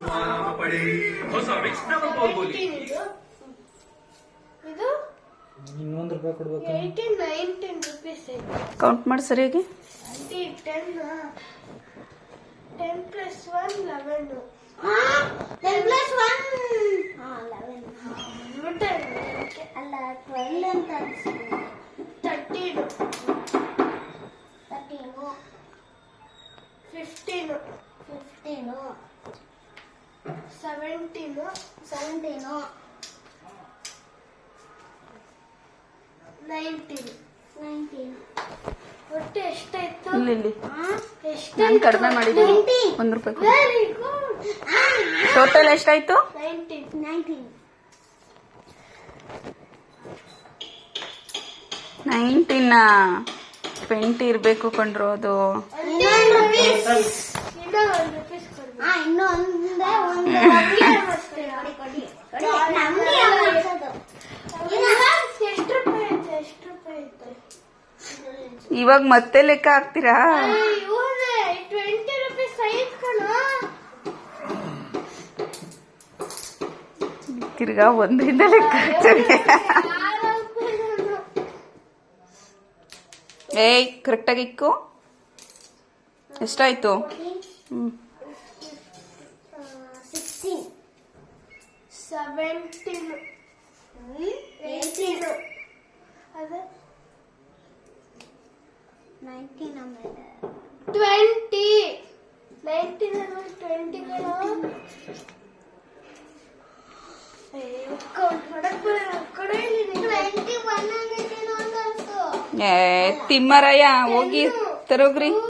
ಪಡೆ ಹೊಸ ಇದು ಇದು ಇನ್ನೊಂದು ರೂಪಾಯಿ ಕೊಡ್ಬೇಕು. ಏಯ್ಟೀನ್ ನೈನ್ಟೀನ್ ರುಪೀಸ್ ಕೌಂಟ್ ಮಾಡಿ ಸರಿಯಾಗಿ ten ten plus one eleven ten plus one eleven ಅಲ್ಲ ಟ್ವೆಲ್ ಅಂತ ಅನ್ಸುತ್ತೆ. Thirteen thirteen fifteen fifteen seventeen seventeen nineteen nineteen ಒಟ್ಟು ಎಷ್ಟಾಯ್ತು? ಇಲ್ಲಿ ನಾನು ಕಡಿಮೆ ಮಾಡಿದ್ದೀನಿ. ಒಂದು ರೂಪಾಯಿ ಕೊಡು. ವೆರಿ ಗುಡ್ ಟೋಟಲ್ ಎಷ್ಟಾಯ್ತು? ನೈನ್ಟೀನ್ ನೈನ್ಟೀನ್ ನೈನ್ಟೀನ್ ಟ್ವೆಂಟಿ ಇರಬೇಕು ಕಂಡ್ರು ಅದು. ಇನ್ನೊಂದು ರುಪೀಸ್ ಇನ್ನೂ ಒಂದು ರುಪೀಸ್ ಕೊಡ್ಬೇಕು ಹಾ ಇನ್ನೂ ಒಂದೇ ಒಂದು ಕೊಡಿ ಕೊಡಿ ಕೊಡಿ ನಮ್ಗೆ ಯಾವ್ದು ಎಷ್ಟು ರೂಪಾಯಿ ಐತೆ ಎಷ್ಟು ರೂಪಾಯಿ ಐತೆ ಇವಾಗ ಮತ್ತೆ ಲೆಕ್ಕ ಹಾಕ್ತೀರಾ? ತಿರ್ಗಾ ಒಂದರಿಂದ ಲೆಕ್ಕ ಹಾಕ್ತಾರೆ ಏಯ್ ಕರೆಕ್ಟಾಗಿ ಇಕ್ಕು. ಎಷ್ಟಾಯ್ತು? ಸಿಕ್ಸ್ಟೀನ್ ಸೆವೆಂಟೀನ್ 19 ಆಮೇಲೆ 20 19 ಆಮೇಲೆ 20 ಏ ತಿಮ್ಮರಯ್ಯ ಹೋಗಿ ತರೋಗ್ರಿ.